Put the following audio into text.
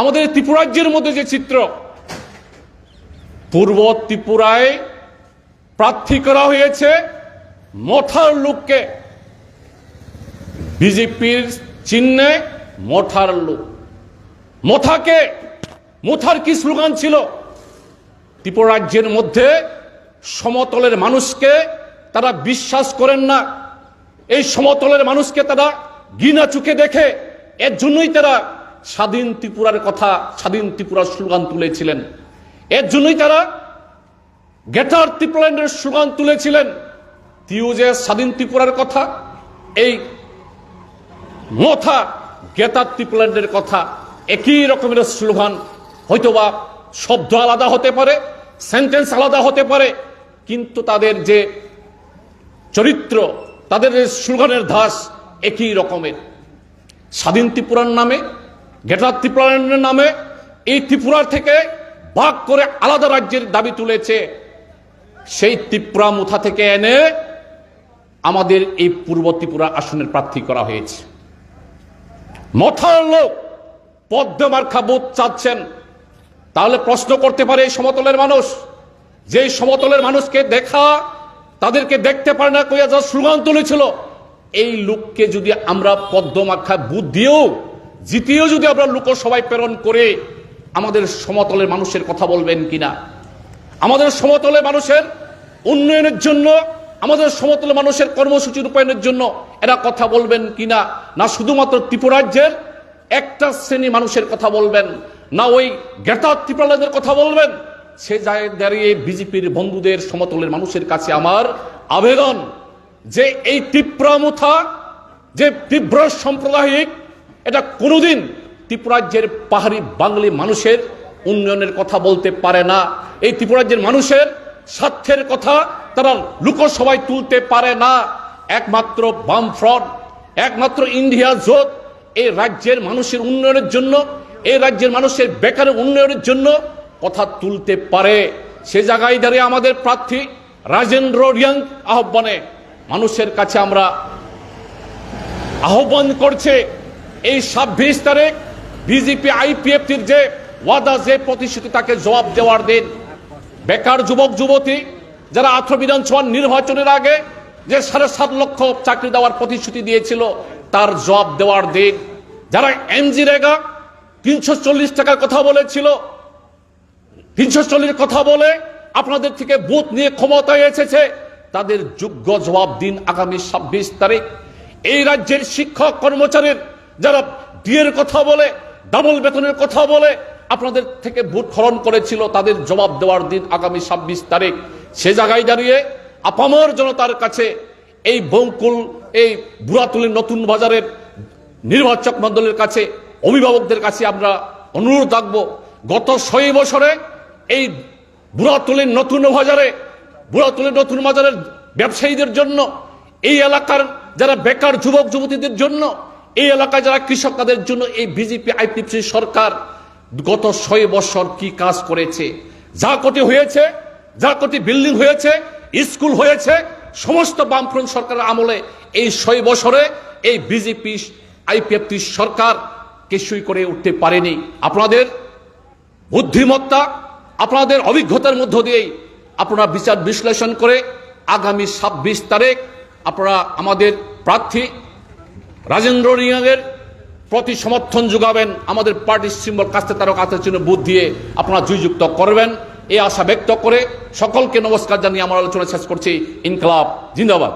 আমাদের ত্রিপুরাজ্যের মধ্যে যে চিত্র, পূর্ব ত্রিপুরায় প্রার্থী করা হয়েছে মথার লোককে। বিজেপির চিহ্নে মথার লোক। মথাকে, মথার কি স্লোগান ছিল? ত্রিপুরাজ্যের মধ্যে সমতলের মানুষকে তারা বিশ্বাস করেন না। এই সমতলের মানুষকে তারা ঘৃণা চুকে দেখে, এর জন্যই তারা স্বাধীন ত্রিপুরার কথা, স্বাধীন ত্রিপুরার স্লোগান তুলেছিলেন। এর জন্যই তারা গেটার ত্রিপুরাল্যান্ডের স্লোগান তুলেছিলেন। তিউ যে স্বাধীন ত্রিপুরার কথা, এই মথা গেতার ত্রিপুরাল্যান্ডের কথা, একই রকমের স্লোগান হয়তোবা শব্দ আলাদা হতে পারে, সেন্টেন্স আলাদা হতে পারে, কিন্তু তাদের যে চরিত্র, তাদের স্লোগানের ধাস একই রকমের। স্বাধীন ত্রিপুরার নামে গেটার ত্রিপুরাল্যান্ডের নামে এই ত্রিপুরা থেকে ভাগ করে আলাদা রাজ্যের দাবি তুলেছে। সেই ত্রিপুরা মুথা থেকে এনে আমাদের এই পূর্ব ত্রিপুরা আসনের প্রার্থী করা হয়েছে। মথার লোক পদ্মমার্খা বুথ চাচ্ছেন। তাহলে প্রশ্ন করতে পারে এই সমতলের মানুষ। যে সমতলের মানুষকে দেখা, তাদেরকে দেখতে পারে না, কইয়া যা স্লোগান তুলেছিল। এই লোককে যদি আমরা পদ্মমাখা বুথ দিয়েও জিতিয়েও যদি আমরা লোকসভায় প্রেরণ করে আমাদের সমতলের মানুষের কথা বলবেন কিনা? আমাদের সমতলে মানুষের উন্নয়নের জন্য, আমাদের সমতলে মানুষের কর্মসূচি রূপায়ণের জন্য এরা কথা বলবেন কিনা? না শুধুমাত্র ত্রিপুরাজ্যের একটা শ্রেণি মানুষের কথা বলবেন, না ওই জ্ঞাতা ত্রিপুরাদের কথা বলবেন? সে জায়গায় দাঁড়িয়ে বিজেপির বন্ধুদের সমতলের মানুষের কাছে আমার আবেদন যে এই তীব্রামুথা যে তীব্র সাম্প্রদায়িক এটা কোনোদিন ত্রিপুরাজ্যের পাহাড়ি বাঙালি মানুষের উন্নয়নের কথা বলতে পারে না। এই ত্রিপুরাজ্যের মানুষের স্বার্থের কথা তারা লোকসভায় তুলতে পারে না। একমাত্র বাম ফ্রন্ট একমাত্র ইন্ডিয়া জোট এই রাজ্যের মানুষের উন্নয়নের জন্য, এই রাজ্যের মানুষের বেকারের উন্নয়নের জন্য কথা তুলতে পারে। সে জায়গায় দাঁড়িয়ে আমাদের প্রার্থী রাজেন্দ্র রিয়াং আহ্বানে মানুষের কাছে আমরা আহ্বান করছে এই ছাব্বিশ তারিখ বিজেপি আইপিএফটির যে ওয়াদা, যে প্রতিশ্রুতি, তাকে জবাব দেওয়ার দিন। বেকার যুবক, যুবতী, যারা আঠারো বিধানসভা নির্বাচনের আগে যে সাড়ে সাত লক্ষ চাকরি দেওয়ার প্রতিশ্রুতি দিয়েছিল, তার জবাব দেওয়ার দিন। যারা এমজি রেগা, তিনশো চল্লিশ টাকার কথা বলেছিল, তিনশো চল্লিশ কথা বলে আপনাদের থেকে বুথ নিয়ে ক্ষমতায় এসেছে, তাদের যোগ্য জবাব দিন আগামী ছাব্বিশ তারিখ। এই রাজ্যের শিক্ষক, কর্মচারীর যারা বিয়ের কথা বলে, ডাবল বেতনের কথা বলে, আপনাদের থেকে ভোট খরণ করেছিল, তাদের জবাব দেওয়ার দিন আগামী ছাব্বিশ তারিখ। সে জায়গায় দাঁড়িয়ে আপামর জনতার কাছে এই বঙ্কুল, এই বুড়াতুলির নতুন বাজারের নির্বাচক মণ্ডলের কাছে, অভিভাবকদের কাছে আমরা অনুরোধ রাখব, গত ছয় বছরে এই বুড়াতুলির নতুন বাজারে, বুড়াতুলির নতুন বাজারের ব্যবসায়ীদের জন্য, এই এলাকার যারা বেকার যুবক যুবতীদের জন্য এই এলাকায় যারা কৃষক, তাদের জন্য এই বিজেপি আইপিসি সরকার গত ছয় বছর কি কাজ করেছে? যা কোটি হয়েছে, যা কোটি বিল্ডিং হয়েছে স্কুল হয়েছে, সমস্ত বামফ্রন্ট সরকারের আমলে এই ছয় বছরে এই বিজেপি আইপিএফটি সরকার কিছুই করে উঠতে পারেনি। আপনাদের বুদ্ধিমত্তা, আপনাদের অভিজ্ঞতার মধ্য দিয়েই আপনারা বিচার বিশ্লেষণ করে আগামী ছাব্বিশ তারিখ আপনারা আমাদের প্রার্থী রাজেন্দ্র রিয়াংয়ের প্রতি সমর্থন যোগাবেন আমাদের পার্টির সিম্বল কাস্তে তারক কাছে চিহ্ন বুথ দিয়ে আপনারা জয়যুক্ত করবেন। এই আশা ব্যক্ত করে সকলকে নমস্কার জানিয়ে আমার আলোচনা শেষ করছি। ইনকলাব, জিন্দাবাদ।